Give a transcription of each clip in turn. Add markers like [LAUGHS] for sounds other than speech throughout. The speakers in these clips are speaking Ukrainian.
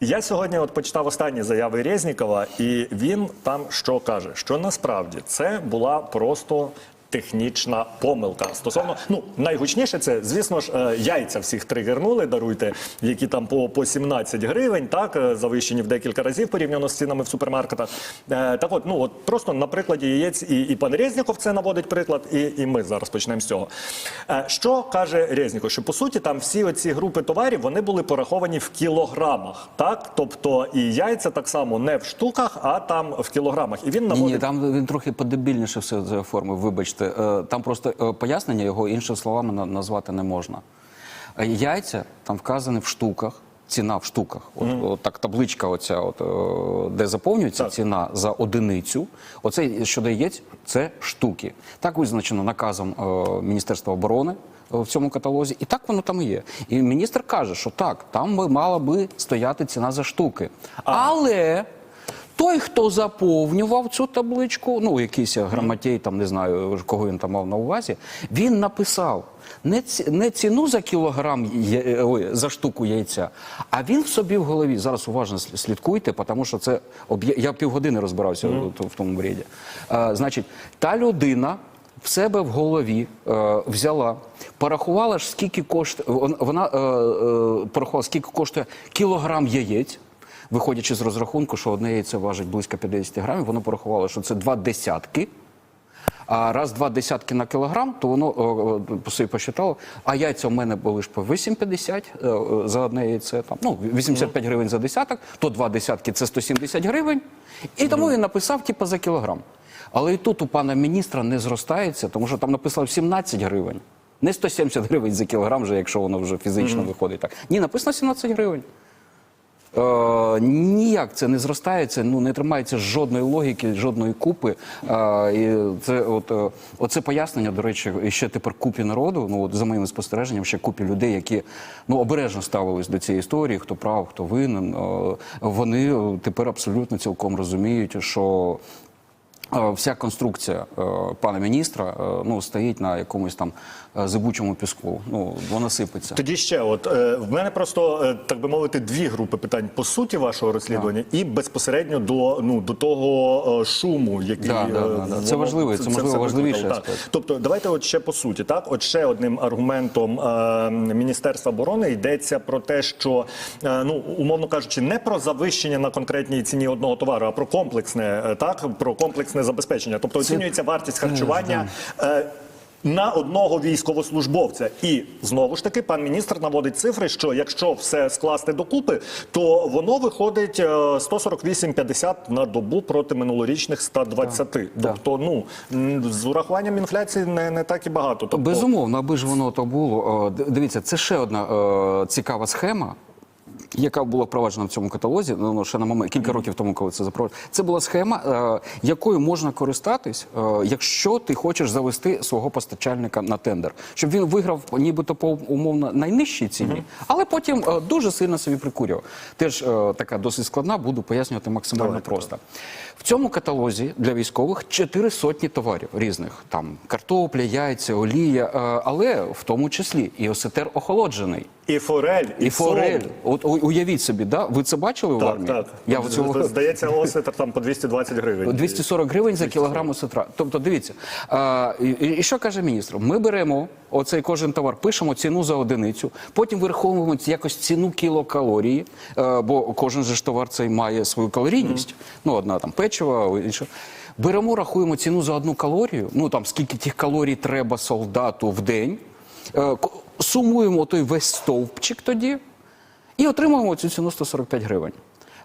Я сьогодні от почитав останні заяви Резнікова, і він там що каже? Що насправді це була просто. Технічна помилка стосовно ну найгучніше це, звісно ж, е, яйця всіх тригернули, даруйте, які там по, по 17 гривень, так е, завищені в декілька разів порівняно з цінами в супермаркетах. Е, так, от ну от просто на прикладі яєць і, і пан Резніков це наводить приклад, і, і ми зараз почнемо з цього. Що каже Резніков? Що по суті там всі оці групи товарів вони були пораховані в кілограмах, так тобто і яйця так само не в штуках, а там в кілограмах. І він наводить ні, там він трохи подебільніше все це оформив, вибачте. Е, Там просто е, пояснення його іншими словами на- назвати не можна. Е, Яйця там вказані в штуках, ціна в штуках. От, от так табличка, оця, от, де заповнюється Так. ціна за одиницю. Оце щодо яєць, це штуки. Так визначено наказом е, Міністерства оборони. е, В цьому каталозі, і так воно там і є. І міністр каже, що так, там мала би стояти ціна за штуки. Але той, хто заповнював цю табличку, ну якийсь грамотей, там не знаю, кого він там мав на увазі, він написав не, ці, не ціну за кілограм я- ой, за штуку яйця, а він в собі в голові. Зараз уважно слідкуйте, тому що це я півгодини розбирався в, в тому бреді. А, значить, та людина. В себе в голові е, взяла, порахувала ж скільки коштує. Вона е, е, порахувала, скільки коштує кілограм яєць, виходячи з розрахунку, що одне яйце важить близько 50 грамів, воно порахувало, що це два десятки. А раз два десятки на кілограм, то воно по собі посчитало. А яйця в мене були ж по 8,50 е, е, за одне яйце. Там, ну, 85 гривень за десяток, то два десятки це 170 гривень. І тому він написав, типу, за кілограм. Але і тут у пана міністра не зростається, тому що там написано 17 гривень. Не 170 гривень за кілограм, вже, якщо воно вже фізично виходить так. Ні, написано 17 гривень. Е, ніяк це не зростається, ну не тримається жодної логіки, жодної купи. Е, і це от е, оце пояснення, до речі, і ще тепер купі народу. Ну от за моїм спостереженням, ще купі людей, які ну обережно ставились до цієї історії, хто прав, хто винен. Е, вони е, тепер абсолютно цілком розуміють, що. Е, Вся конструкція пана міністра ну стоїть на якомусь там зибучому піску. Ну вона сипеться. Тоді ще, от е, в мене просто е, так би мовити, дві групи питань по суті вашого розслідування і безпосередньо до ну до того е, шуму, який Да, да, е, да, да. Це важливо, це, можливо, все важливіший викликало. Так. Тобто, давайте от ще по суті, так от ще одним аргументом е, Міністерства оборони йдеться про те, що е, ну умовно кажучи, не про завищення на конкретній ціні одного товару, а про комплексне е, так, про комплексне забезпечення. Тобто оцінюється вартість харчування. е, на одного військовослужбовця, і знову ж таки пан міністр наводить цифри, що якщо все скласти докупи, то воно виходить е, 148,50 на добу проти минулорічних 120. Тобто, ну з урахуванням інфляції не, не так і багато. Тобто, Безумовно, аби ж воно то було. Дивіться, це ще одна е, цікава схема. Яка була впроваджена в цьому каталозі, ну ну, ще на момент кілька років тому, коли це запроваджено. Це була схема, е, якою можна користатись, е, якщо ти хочеш завести свого постачальника на тендер, щоб він виграв нібито по умовно найнижчій ціні, але потім е, дуже сильно собі прикурював. Теж е, така досить складна, буду пояснювати максимально Давайте, просто. В цьому каталозі для військових чотири сотні товарів різних: там картопля, яйця, олія, е, але в тому числі і осетер охолоджений. і форель, і, І форель. сом. От уявіть собі, да? ви це бачили в армії? так. Я в цього... Здається, осетр там по 220 гривень. 240 гривень за кілограм осетра. Тобто, дивіться, а, і, і що каже міністр? Ми беремо оцей кожен товар, пишемо ціну за одиницю, потім вираховуємо якось ціну кілокалорії, е, бо кожен же ж товар цей має свою калорійність. Ну, одна там печива. Беремо, рахуємо ціну за одну калорію, ну там скільки тих калорій треба солдату в день. Е, Сумуємо той весь стовпчик тоді і отримуємо цю ціну 145 гривень.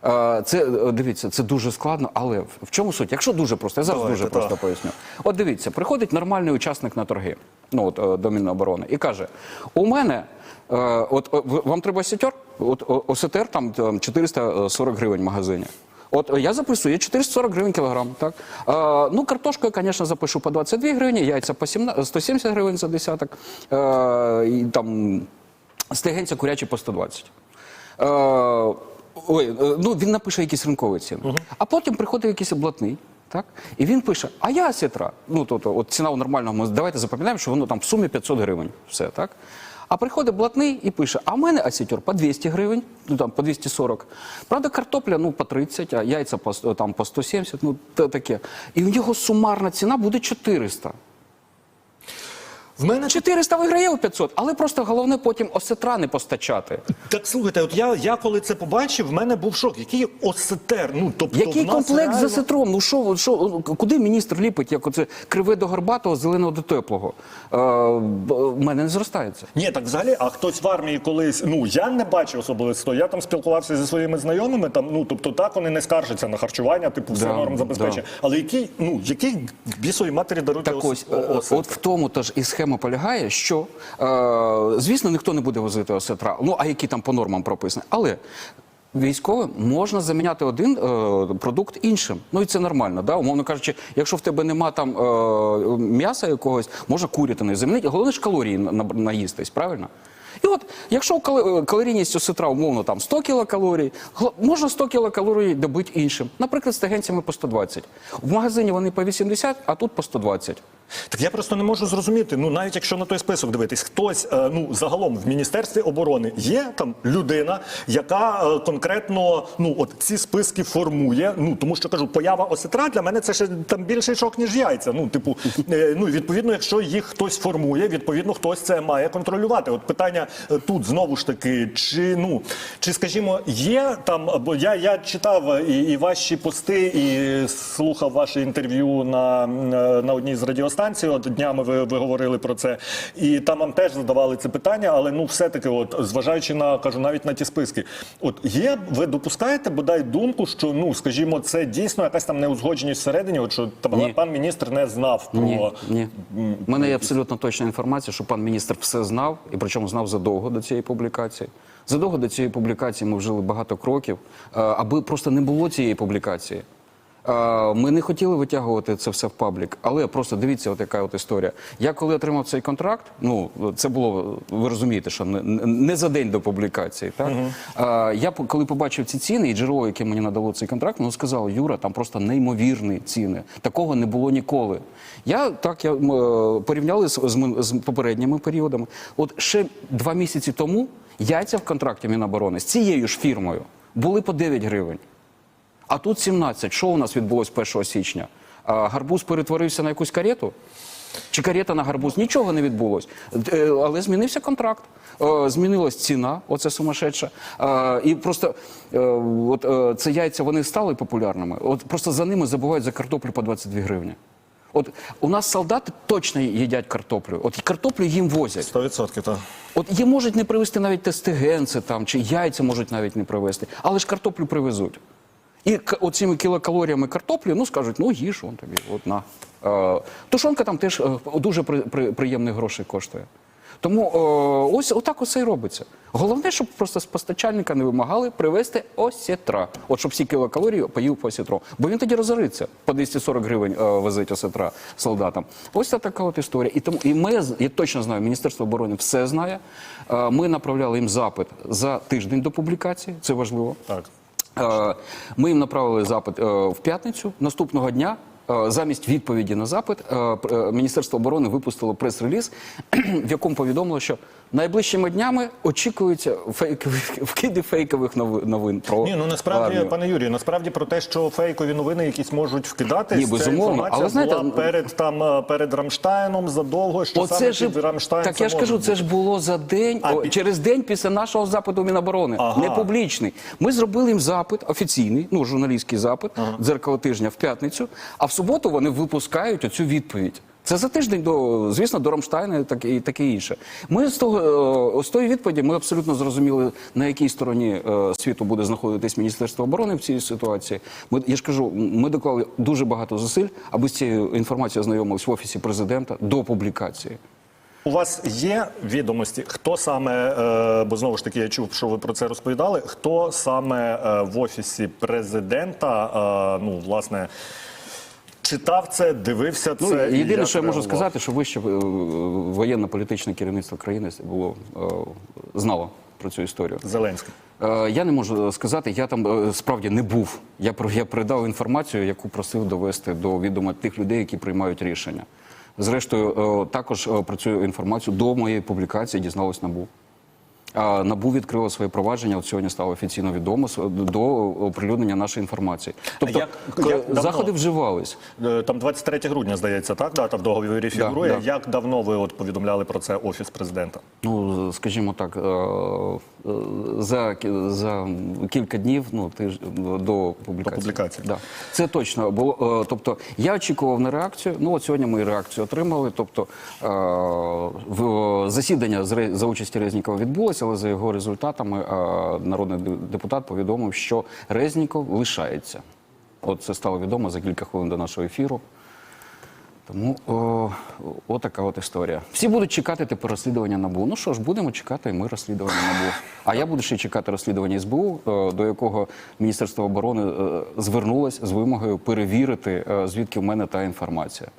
Е, Це е, дивіться, це дуже складно, але в- чому суть? Якщо дуже просто, я зараз Давайте, дуже так. просто поясню. От дивіться, приходить нормальний учасник на торги, ну от до Міноборони, і каже: у мене. От вам треба сетер? От о- ОСТР там, там 440 гривень в магазині. От е, я записую, є 440 гривень кілограм. Так? Е, ну, картошку я, звісно, запишу по 22 гривні, яйця по 17, 170 гривень за десяток, е, і там стегенця курячі по 120. Е, ой, е, ну він напише якісь ринкові ціни. А потім приходить якийсь облатний. Так? І він пише: А я сітра. Ну, тобто, от ціна у нормальному, давайте запам'ятаємо, що воно там в сумі 500 гривень. Все, так? А приходить блатний і пише: а в мене асітюр по 200 гривень, ну там по 240. Правда, картопля ну по 30, а яйця по, там, по 170, ну таке. І в нього сумарна ціна буде 400. В мене 400 виграє у 500, але просто головне потім осетра не постачати. Так слухайте, от я, я коли це побачив, в мене був шок. Який осетер? Ну тобто Який в нас комплект реально... за сетром? Ну що, що, куди міністр ліпить, як оце криве до горбатого, зеленого до теплого? Е, в мене не зростається. Ні, так взагалі, а хтось в армії колись. Ну я не бачив особисто. Я там спілкувався зі своїми знайомими. Там ну тобто так вони не скаржаться на харчування, типу все Да, норм забезпечення. да. Але який, ну який в бісовій матері даруйте Так ос- ось, е, осетр? от в тому теж і схема полягає, що, е, звісно, ніхто не буде возити осетра, ну а які там по нормам прописані. Але військовим можна заміняти один е, продукт іншим. Ну і це нормально, да? умовно кажучи, якщо в тебе нема там е, м'яса якогось, можна курятини замінити. Головне ж калорії на- на- наїстись, правильно? І от, якщо калорійність осетра, умовно, там 100 кілокалорій, можна 100 кілокалорій добити іншим. Наприклад, стегенцями по 120. В магазині вони по 80, а тут по 120. Так я просто не можу зрозуміти. Ну навіть якщо на той список дивитись, хтось е, ну загалом в міністерстві оборони є там людина, яка е, конкретно ну от ці списки формує. Ну тому що кажу, поява осетра для мене це ще там більший шок ніж яйця. Ну, типу, е, ну відповідно, якщо їх хтось формує, відповідно хтось це має контролювати. От питання е, тут знову ж таки, чи ну чи скажімо, є там, бо я, я читав і, і ваші пости, і слухав ваше інтерв'ю на, на одній з радіостанцій. От днями ви, ви говорили про це, і там вам теж задавали це питання, але ну все-таки, от зважаючи на кажу, навіть на ті списки, от є, ви допускаєте бодай думку, що ну скажімо, це дійсно якась там неузгодженість всередині, от що та, Ні. пан міністр не знав про Ні, ні. У мене є абсолютно точна інформація, що пан міністр все знав, і причому знав задовго до цієї публікації. Задовго до цієї публікації ми вжили багато кроків, е, аби просто не було цієї публікації. Ми не хотіли витягувати це все в паблік, але просто дивіться, от яка от історія. Я коли отримав цей контракт, ну це було, ви розумієте, що не, не за день до публікації. Так? Е, Я коли побачив ці ціни і джерело, яке мені надало цей контракт, воно сказало, Юра, там просто неймовірні ціни. Такого не було ніколи. Я так я е, порівняли з, з, з попередніми періодами. От ще два місяці тому яйця в контракті Міноборони з цією ж фірмою були по 9 гривень. А тут 17. Що у нас відбулось 1 січня? Гарбуз перетворився на якусь карету? Чи карета на гарбуз? Нічого не відбулось. Е, Але змінився контракт. Е, Змінилась ціна, оце сумасшедша. Е, І просто от, це яйця вони стали популярними. От просто за ними забувають за картоплю по 22 гривні. От у нас солдати точно їдять картоплю. От картоплю їм возять. 100%, так. От їм можуть не привезти навіть тестигенці там, чи яйця можуть навіть не привезти, але ж картоплю привезуть. І оцими кілокалоріями картоплі, ну скажуть, ну їж он тобі, от на. Е, тушонка там теж е, дуже при, при, приємних грошей коштує. Тому е, ось отак оце і робиться. Головне, щоб просто з постачальника не вимагали привезти осетра. От щоб всі кілокалорії поїв по осетру. Бо він тоді розориться. По 240 гривень е, возить осетра солдатам. Ось така от історія. І тому і ми, я точно знаю, Міністерство оборони все знає. Е, ми направляли їм запит за тиждень до публікації. Це важливо. Так. Е, Ми їм направили запит е, в п'ятницю. Наступного дня, е, замість відповіді на запит, Міністерство оборони випустило прес-реліз, [CLEARS THROAT] в якому повідомило, що найближчими днями очікуються фейкові [LAUGHS] вкиди фейкових новин про Ні, ну насправді, армію. пане Юрію, насправді про те, що фейкові новини якісь можуть вкидатись, Ні, безумовно. Але знаєте, була перед там е, перед Рамштайном задовго, що Оце саме ж під Рамштайн так я ж кажу, це ж було за день, А, о, через день після нашого запиту Міноборони, Ага. не публічний. Ми зробили їм запит офіційний, ну журналістський запит, дзеркало тижня в п'ятницю. А в суботу вони випускають оцю відповідь. Це за тиждень до, звісно, до Рамштайна таке, і таке інше. Ми з того е, з тої відповіді ми абсолютно зрозуміли, на якій стороні е, світу буде знаходитись Міністерство оборони в цій ситуації. Ми я ж кажу, ми доклали дуже багато зусиль, аби з цією інформацією ознайомились в офісі президента до публікації. У вас є відомості, хто саме, е, бо знову ж таки я чув, що ви про це розповідали. Хто саме е, в офісі президента, е, ну власне, читав це, дивився Ну, це? і єдине, що я можу сказати, що вище е, воєнно-політичне керівництво країни було е, знало про цю історію. Зеленський. Е, Я не можу сказати, я там е, справді не був. Я я передав інформацію, яку просив довести до відома тих людей, які приймають рішення. Зрештою, е, також е, про цю інформацію до моєї публікації дізналось НАБУ. НАБУ відкрило своє провадження. От сьогодні стало офіційно відомо до оприлюднення нашої інформації. Тобто як- як давно? заходи вживались. Е, Там 23 грудня, здається, так? Дата в договорі фігурує. да. Як давно ви от повідомляли про це Офіс президента? Ну, скажімо так, е, е, за, за кілька днів, ну тиж, до публікації. До публікації. Да. Це точно було. Тобто я очікував на реакцію. Ну от сьогодні ми реакцію отримали. Тобто в засідання за участі Резнікова відбулося, але за його результатами народний депутат повідомив, що Резніков лишається. От це стало відомо за кілька хвилин до нашого ефіру. Тому о, отака от історія. Всі будуть чекати тепер розслідування НАБУ. Ну що ж, будемо чекати ми розслідування НАБУ. А я буду ще чекати розслідування СБУ, е, до якого Міністерство оборони е, звернулось з вимогою перевірити, е, звідки в мене та інформація.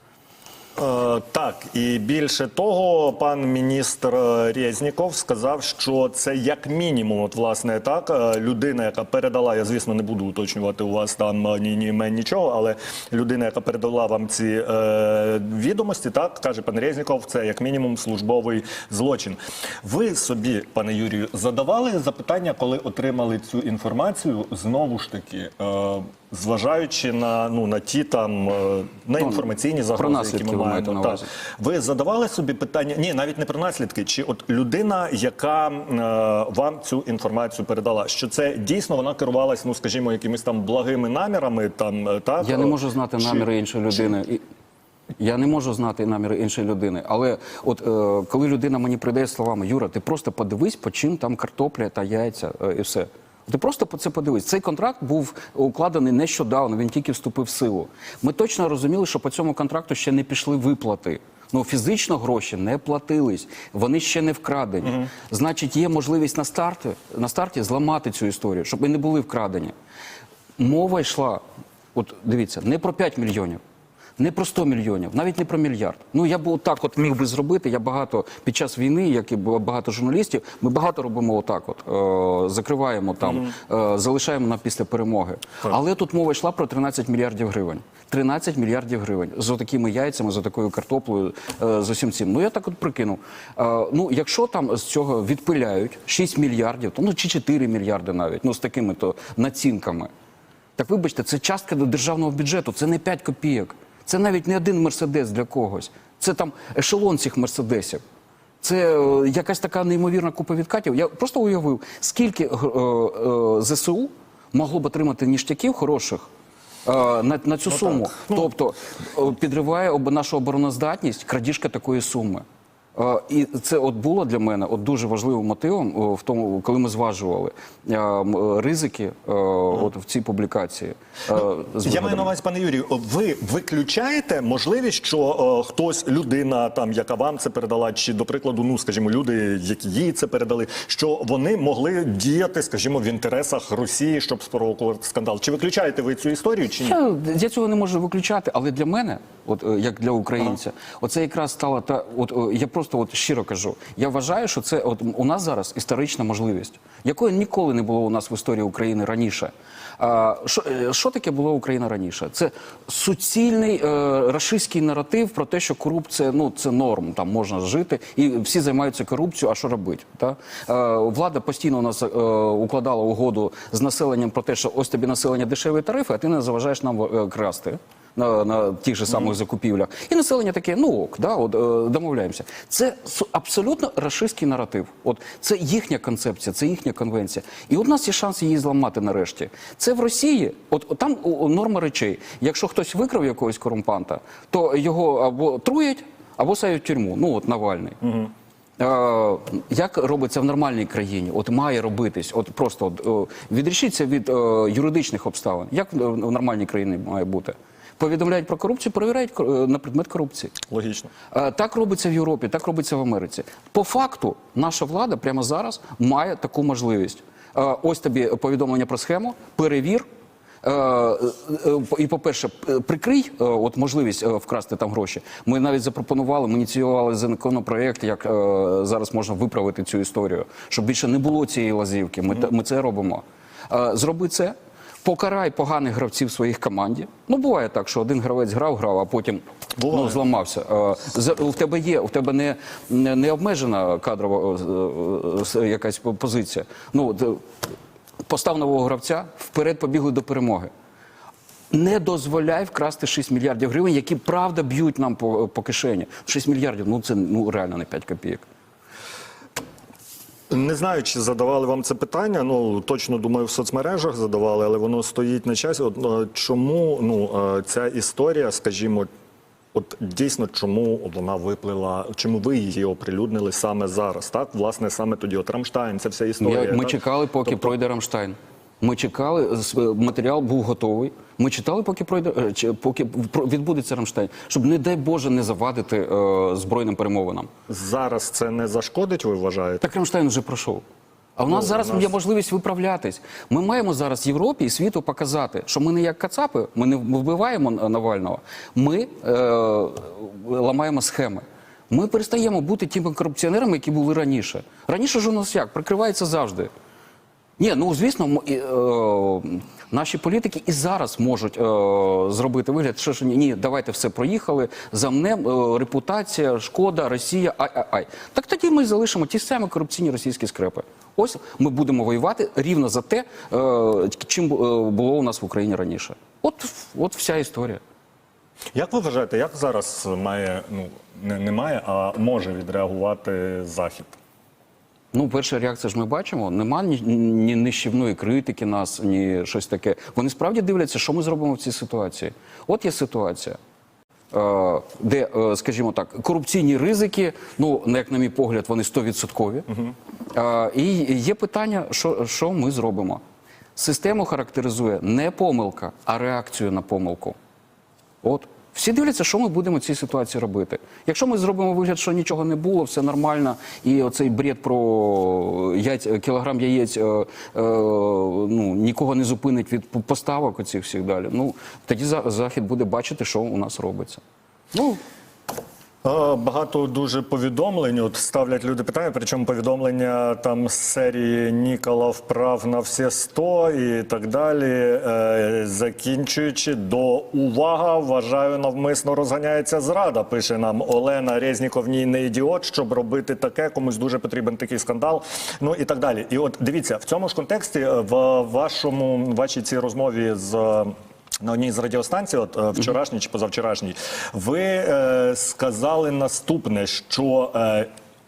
Е, так, і більше того, пан міністр е, Резніков сказав, що це як мінімум, от власне так, е, людина, яка передала, я звісно не буду уточнювати у вас там ні, ні імен, нічого, але людина, яка передала вам ці е, відомості, так каже пан Резніков, це як мінімум службовий злочин. Ви собі, пане Юрію, задавали запитання, коли отримали цю інформацію, знову ж таки. Е, Зважаючи на ну на ті там е, на інформаційні загрози, які ми маємо, на так. Ви задавали собі питання? Ні, навіть не про наслідки. Чи от людина, яка е, вам цю інформацію передала, що це дійсно вона керувалась, ну скажімо, якимись там благими намірами, там е, так Я не можу знати Чи- наміри іншої людини. І- Я не можу знати наміри іншої людини. Але от е, коли людина мені придає словами, Юра, ти просто подивись, по чим там картопля та яйця е, і все. Ти просто по це подивись. Цей контракт був укладений нещодавно, він тільки вступив в силу. Ми точно розуміли, що по цьому контракту ще не пішли виплати. Ну, фізично гроші не платились, вони ще не вкрадені. Значить, є можливість на старті, на старті зламати цю історію, щоб і не були вкрадені. Мова йшла, от дивіться, не про 5 мільйонів, не про 100 мільйонів, навіть не про мільярд. Ну я б отак от міг би зробити. Я багато під час війни, як і було багато журналістів, ми багато робимо отак. От е, закриваємо там, е, залишаємо на після перемоги. Але тут мова йшла про 13 мільярдів гривень. 13 мільярдів гривень з такими яйцями, з такою картоплею, е, з усім цим. Ну я так от прикинув. Е, ну, якщо там з цього відпиляють 6 мільярдів, то ну чи 4 мільярди навіть, ну з такими то націнками. Так вибачте, це частка до державного бюджету, це не 5 копійок. Це навіть не один мерседес для когось. Це там ешелон цих мерседесів. Це е, якась така неймовірна купа відкатів. Я просто уявив, скільки е, е, ЗСУ могло б отримати ніштяків хороших е, на, на цю суму. Тобто е, підриває об, нашу обороноздатність крадіжка такої суми. І це от було для мене от дуже важливим мотивом в тому, коли ми зважували ризики от в цій публікації. е, Я маю на увазі, пане Юрію, ви виключаєте можливість, що хтось, людина, там яка вам це передала, чи до прикладу, ну скажімо, люди, які їй це передали, що вони могли діяти, скажімо, в інтересах Росії, щоб спровокувати скандал. Чи виключаєте ви цю історію, чи ні? Я, я цього не можу виключати, але для мене, от е, як для українця, оце якраз стала та. От е, я просто от щиро кажу. Я вважаю, що це от у нас зараз історична можливість, якої ніколи не було у нас в історії України раніше. А, що, е, що таке було Україна раніше? Це суцільний е, рашистський наратив про те, що корупція ну це норм, там можна жити, і всі займаються корупцією. А що робити? Та? Е, влада постійно у нас е, укладала угоду з населенням про те, що ось тобі населення дешеві тарифи, а ти не заважаєш нам е, красти. На, на тих же самих закупівлях. І населення таке, ну ок, да, от, е, домовляємося. Це абсолютно рашистський наратив. От, це їхня концепція, це їхня конвенція. І у нас є шанс її зламати нарешті. Це в Росії, от, от там норма речей. Якщо хтось викрав якогось корумпанта, то його або труять, або сають в тюрму. Ну от Навальний. Е, Як робиться в нормальній країні? От має робитись, от просто от, відрішіться від е, юридичних обставин. Як в нормальній країні має бути? Повідомляють про корупцію, перевіряють е, на предмет корупції. Логічно. Е, Так робиться в Європі, так робиться в Америці. По факту, наша влада прямо зараз має таку можливість. Е, Ось тобі повідомлення про схему, перевір. І, по-перше, прикрий е, от можливість вкрасти там гроші. Ми навіть запропонували, ми ініціювали законопроект, як зараз можна виправити цю історію, щоб більше не було цієї лазівки. Ми, ми це робимо. Зроби це. Покарай поганих гравців в своїх команді. Ну, буває так, що один гравець грав, грав, а потім Буває. ну, зламався. Е, У тебе є, у тебе не, не, обмежена кадрова е, е, якась позиція. Ну, постав нового гравця, вперед побігли до перемоги. Не дозволяй вкрасти 6 мільярдів гривень, які правда б'ють нам по, по кишені. 6 мільярдів, ну це ну реально не 5 копійок. Не знаю, чи задавали вам це питання. Ну точно думаю, в соцмережах задавали, але воно стоїть на часі. От, е, чому ну е, ця історія, скажімо, от дійсно, чому вона виплила, чому ви її оприлюднили саме зараз? Так, власне, саме тоді. От Рамштайн, це вся історія. Ми, ми чекали, поки Тобто- пройде Рамштайн. Ми чекали, з- матеріал був готовий. Ми читали, поки пройде е, поки відбудеться Рамштайн, щоб, не дай Боже, не завадити е, збройним перемовинам. Зараз це не зашкодить, ви вважаєте? Так Рамштайн вже пройшов. А в нас Ну, зараз у нас- є можливість виправлятись. Ми маємо зараз Європі і світу показати, що ми не як кацапи, ми не вбиваємо Навального, ми е, ламаємо схеми. Ми перестаємо бути тими корупціонерами, які були раніше. Раніше ж у нас як прикривається завжди. Ні, ну звісно, і, е, наші політики і зараз можуть е, зробити вигляд, що ж ні, ні, давайте все проїхали, замнем, е, репутація, шкода, Росія, ай, ай, ай. Так тоді ми залишимо ті самі корупційні російські скрепи. Ось ми будемо воювати рівно за те, е, чим е, було у нас в Україні раніше. От, от вся історія. Як ви вважаєте, як зараз має ну не, не має, а може відреагувати захід? Ну, перша реакція ж ми бачимо. Нема ні, ні нищівної критики нас, ні щось таке. Вони справді дивляться, що ми зробимо в цій ситуації. От є ситуація, е, де, е, скажімо так, корупційні ризики, ну, як на мій погляд, вони 100%. Е, І є питання, що, що ми зробимо. Систему характеризує не помилка, а реакцію на помилку. От. Всі дивляться, що ми будемо в цій ситуації робити. Якщо ми зробимо вигляд, що нічого не було, все нормально, і оцей бред про яйць, кілограм яєць е, е, ну, нікого не зупинить від поставок оцих всіх далі. Ну, тоді Захід буде бачити, що у нас робиться. Ну, Багато дуже повідомлень. От ставлять люди питання, причому повідомлення там з серії Нікола вправ на всі 100 і так далі. Е, закінчуючи до увага, вважаю, навмисно розганяється зрада. Пише нам Олена Резніков, ні не ідіот, щоб робити таке, комусь дуже потрібен такий скандал. Ну і так далі. І от дивіться, в цьому ж контексті е, в вашому вашій цій розмові з. На одній з радіостанцій, от е, вчорашній чи позавчорашній, ви е, сказали наступне, що. Е,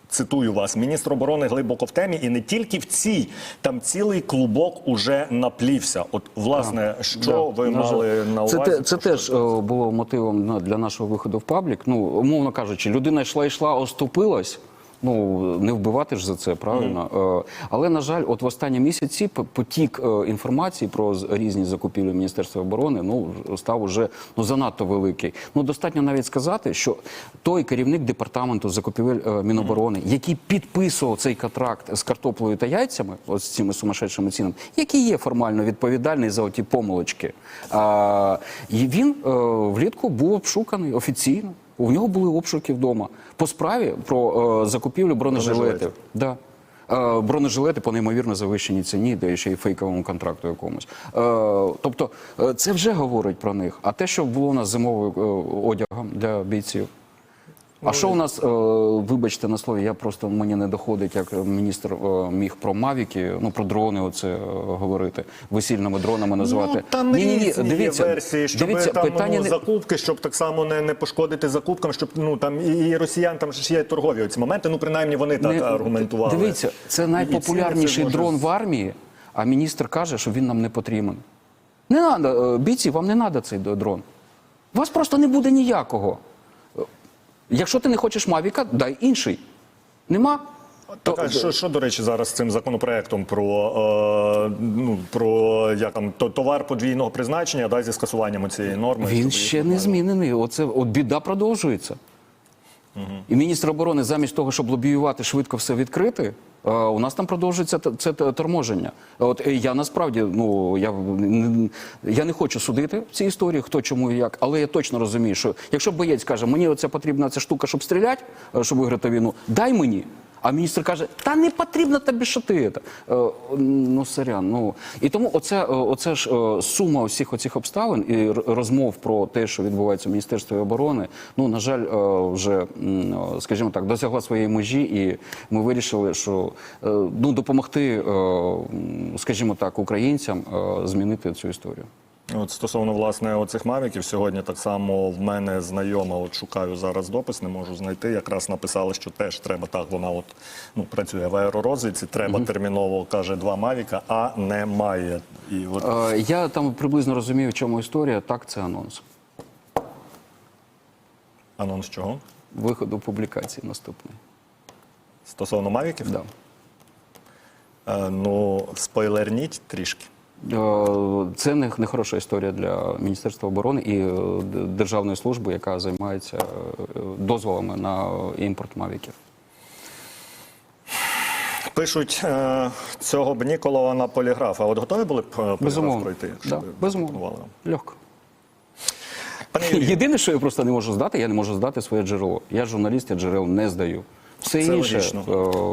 Цитую вас, міністр оборони глибоко в темі, і не тільки в цій, там цілий клубок уже наплівся. От, власне, що ви На мали на увазі? Це, це теж е, було мотивом ну, для нашого виходу в паблік. Ну, умовно кажучи, людина йшла, йшла, оступилась. Ну, не вбивати ж за це, правильно? Е, Але, на жаль, от в останні місяці потік е, інформації про різні закупівлі Міністерства оборони ну, став уже ну, занадто великий. Ну, достатньо навіть сказати, що той керівник департаменту закупівель е, Міноборони, який підписував цей контракт з картоплею та яйцями, ось з цими сумасшедшими цінами, який є формально відповідальний за оті помилочки, а, і він влітку був обшуканий офіційно. У нього були обшуки вдома по справі про е, закупівлю бронежилетів. Да. Е, бронежилети по неймовірно завищеній ціні, де ще й фейковому контракту якомусь. Е, тобто е, це вже говорить про них. А те, що було у нас зимовим е, одягом для бійців. А що у нас, е, вибачте на слові, я просто мені не доходить, як міністр е, міг про мавіки, ну про дрони, оце е, говорити, весільними дронами називати. Ну, там Ні-ні-ні, дивіться, є версії, щоб дивіться, там питання ну, закупки, щоб так само не, не пошкодити закупкам, щоб ну там і, і росіян там ж є торгові оці моменти. Ну принаймні вони так Не- аргументували. Дивіться, це найпопулярніший це дрон може- в армії, а міністр каже, що він нам не потрібен. Не треба, бійці, вам не треба цей дрон. У вас просто не буде ніякого. Якщо ти не хочеш Мавіка, дай інший. Нема. Так, а що, що, до речі, зараз з цим законопроектом про, е, ну, про як там, товар подвійного призначення да, зі скасуванням цієї норми? Він ще не змінений. Оце от біда продовжується. І міністр оборони, замість того, щоб лобіювати швидко все відкрити, е, у нас там продовжується це торможення. От я насправді ну я, я не хочу судити в цій історії, хто чому і як, але я точно розумію, що якщо боєць каже, мені оця потрібна ця штука, щоб стріляти, е, щоб виграти війну, дай мені. А міністр каже: та не потрібно тобі що ти це. Е, ну, сорян, ну і тому оце, е, оце ж е, сума усіх оцих обставин і розмов про те, що відбувається в Міністерстві оборони. Ну на жаль, вже скажімо так, досягла своєї межі, і ми вирішили, що ну допомогти, скажімо так, українцям змінити цю історію. От стосовно власне оцих мавіків, сьогодні так само в мене знайома, от шукаю зараз допис, не можу знайти. Якраз написали, що теж треба так. Вона от ну працює в аеророзвідці. Треба терміново каже два мавіка, а немає. І от Е, Я там приблизно розумію, в чому історія. Так, це анонс анонс чого? виходу публікації наступної. Стосовно мавіків, Да. Е, ну спойлерніть трішки. Е, Це не, хороша історія для Міністерства оборони і е, державної служби, яка займається е, дозволами на імпорт мавіків. Пишуть цього б Ніколова на поліграф. А от готові були б поліграф Безумовно. пройти? Да, безумовно. Легко. Єдине, що я просто не можу здати, я не можу здати своє джерело. Я журналіст, я джерел не здаю. Все Це інше логічно.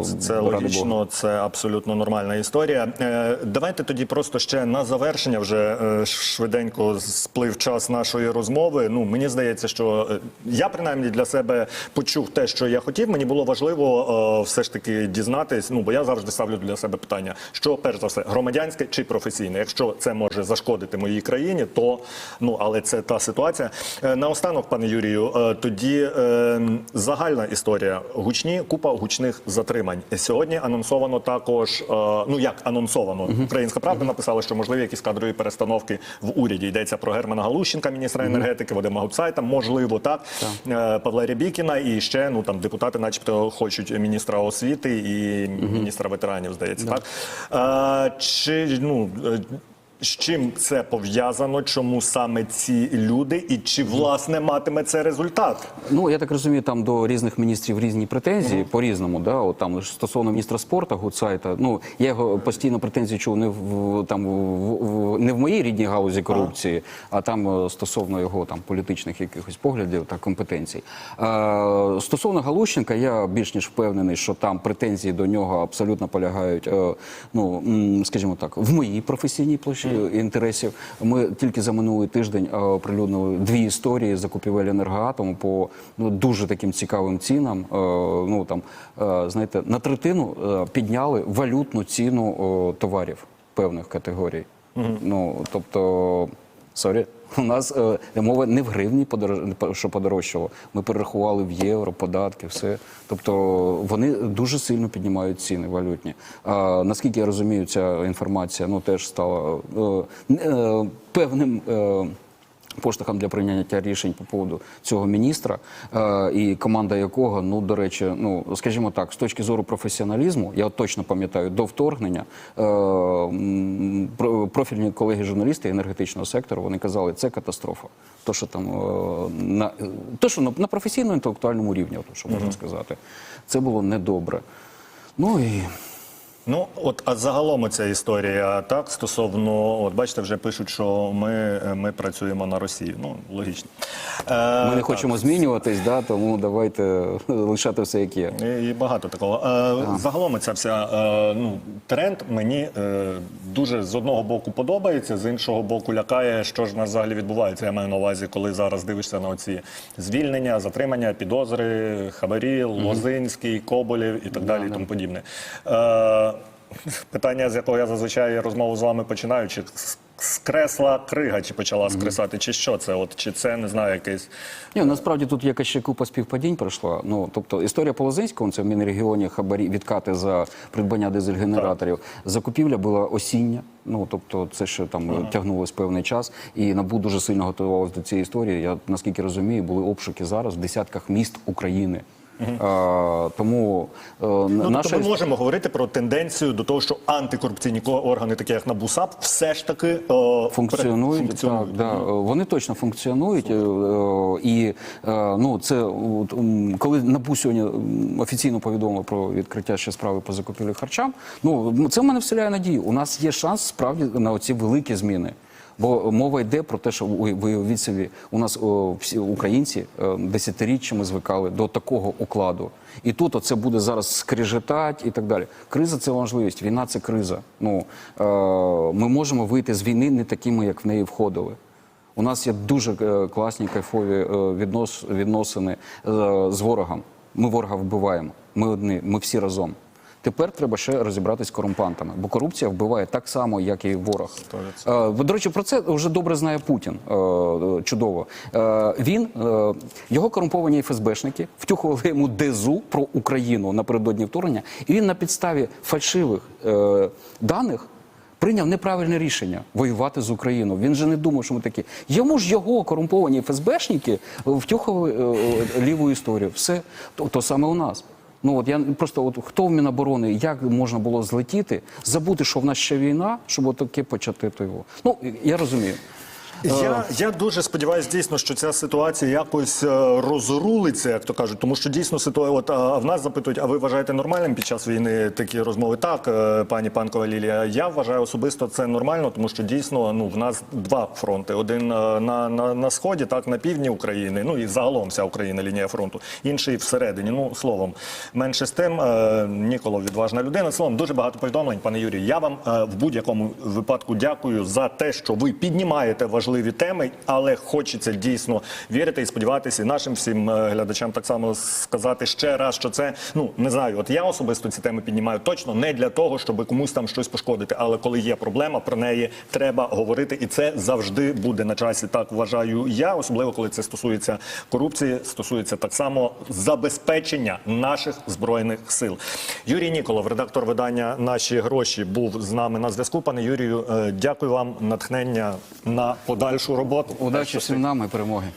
е, Це- Це логічно, це абсолютно нормальна історія. Е, Давайте тоді просто ще на завершення вже е, швиденько сплив час нашої розмови. Ну мені здається, що я принаймні для себе почув те, що я хотів. Мені було важливо все ж таки дізнатись. Ну бо я завжди ставлю для себе питання: що перш за все громадянське чи професійне. Якщо це може зашкодити моїй країні, то ну але це та ситуація. Наостанок, пане Юрію, тоді загальна історія. Гучні купа гучних затримань. Сьогодні анонсовано також. е, Ну як анонсовано, українська правда написала, що можливі якісь кадрові перестановки в уряді. Йдеться про Германа Галущенка, міністра енергетики, Вадима Гуцайта, можливо, так Е, Павла Рябікіна і ще ну там депутати, начебто, хочуть міністра освіти і міністра ветеранів. Здається, так Е, чи ну. З чим це пов'язано? Чому саме ці люди, і чи власне матиме це результат? Ну я так розумію, там до різних міністрів різні претензії по різному. Да, от там стосовно міністра спорту Гуцайта. Ну я його постійно претензії чув не в там в, в не в моїй рідній галузі корупції, а там е, стосовно його там політичних якихось поглядів та компетенцій. Е, стосовно Галущенка, я більш ніж впевнений, що там претензії до нього абсолютно полягають. е, ну скажімо так, в моїй професійній площі інтересів. Ми тільки за минулий тиждень е, оприлюднили дві історії закупівель енергоатому по ну, дуже таким цікавим цінам. Е, ну там е, знаєте, на третину підняли валютну ціну товарів певних категорій. Ну тобто, сорі. У нас е, мова не в гривні, що подорожчало. Ми перерахували в євро, податки, все. Тобто вони дуже сильно піднімають ціни валютні. А, наскільки я розумію, ця інформація ну, теж стала е, е, певним. Е, Поштовхом для прийняття рішень по поводу цього міністра, е, і команда якого, ну до речі, ну скажімо так, з точки зору професіоналізму, я от точно пам'ятаю до вторгнення е, профільні колеги журналісти енергетичного сектору вони казали, це катастрофа. То, що там е, на то, що на, на професійно-інтелектуальному рівні, от, що можна сказати, це було недобре. Ну і Ну от а загалом ця історія так стосовно, от бачите, вже пишуть, що ми, ми працюємо на Росію. Ну логічно. Е, ми не хочемо змінюватись, да, тому давайте [LAUGHS] лишати все як є. І, і багато такого. Е, загалом ця вся е, ну, тренд мені е, дуже з одного боку подобається, з іншого боку лякає, що ж у нас взагалі відбувається. Я маю на увазі, коли зараз дивишся на оці звільнення, затримання, підозри, хабарі, Лозинський, Коболєв і так далі, і тому подібне. Е, питання, з якого я зазвичай розмову з вами починаю, чи с- скресла крига, чи почала скресати, чи що це? От чи це не знаю, якийсь Ні, насправді тут якась ще купа співпадінь пройшла. Ну тобто історія по Лозинському, це в Мінрегіоні хабарі відкати за придбання дизель-генераторів. Закупівля була осіння. Ну тобто, це ще там тягнулось певний час, і НАБУ дуже сильно готувалось до цієї історії. Я наскільки розумію, були обшуки зараз в десятках міст України. А, тому е, Ну, наша тобто ми можемо говорити про тенденцію до того, що антикорупційні ко- органи, такі як НАБУ САП, все ж таки е, Функціонують, функціонують. Так, да. Вони точно функціонують. е, е, І е, ну, це коли НАБУ сьогодні офіційно повідомило про відкриття ще справи по закупівлі харчам, ну це в мене вселяє надію. У нас є шанс справді на оці великі зміни. Бо мова йде про те, що уявіть собі, у нас всі українці е, десятиріччями звикали до такого укладу. І тут оце буде зараз скрежетать і так далі. Криза це можливість, війна це криза. Ну е, ми можемо вийти з війни не такими, як в неї входили. У нас є дуже е, класні кайфові е, віднос, відносини з ворогом. Ми ворога вбиваємо. Ми одні, ми всі разом. Тепер треба ще розібратись з корумпантами, бо корупція вбиває так само, як і ворог. Е, До речі, про це вже добре знає Путін. е, Чудово. Е, Він е, його корумповані ФСБшники втюхували йому дезу про Україну напередодні вторгнення, і він на підставі фальшивих е, даних. Прийняв неправильне рішення воювати з Україною. Він же не думав, що ми такі. Йому ж його корумповані ФСБшники втюхали е, е, ліву історію. Все то, то саме у нас. Ну от я просто от хто в Міноборони, як можна було злетіти, забути, що в нас ще війна, щоб отаке почати то його. Ну я розумію. Я, я дуже сподіваюся, дійсно, що ця ситуація якось е, розрулиться, як то кажуть, тому що дійсно ситуація. От а в нас запитують, а ви вважаєте нормальним під час війни такі розмови? Так, е, пані Панкова Лілія. Я вважаю особисто це нормально, тому що дійсно ну в нас два фронти: один е, на, на, на сході, так на півдні України. Ну і загалом вся Україна лінія фронту, інший всередині. Ну словом, менше з тим, е, Ніколо відважна людина. Словом, дуже багато повідомлень, пане Юрію. Я вам е, в будь-якому випадку дякую за те, що ви піднімаєте важливі теми, але хочеться дійсно вірити і сподіватися, і нашим всім е, глядачам так само сказати ще раз, що це ну не знаю. От я особисто ці теми піднімаю точно не для того, щоб комусь там щось пошкодити, але коли є проблема, про неї треба говорити, і це завжди буде на часі. Так вважаю я, особливо коли це стосується корупції, стосується так само забезпечення наших збройних сил. Юрій Ніколов, редактор видання Наші гроші, був з нами на зв'язку. Пане Юрію, е, дякую вам, натхнення на подальшу роботу. Удачі всім нам і перемоги.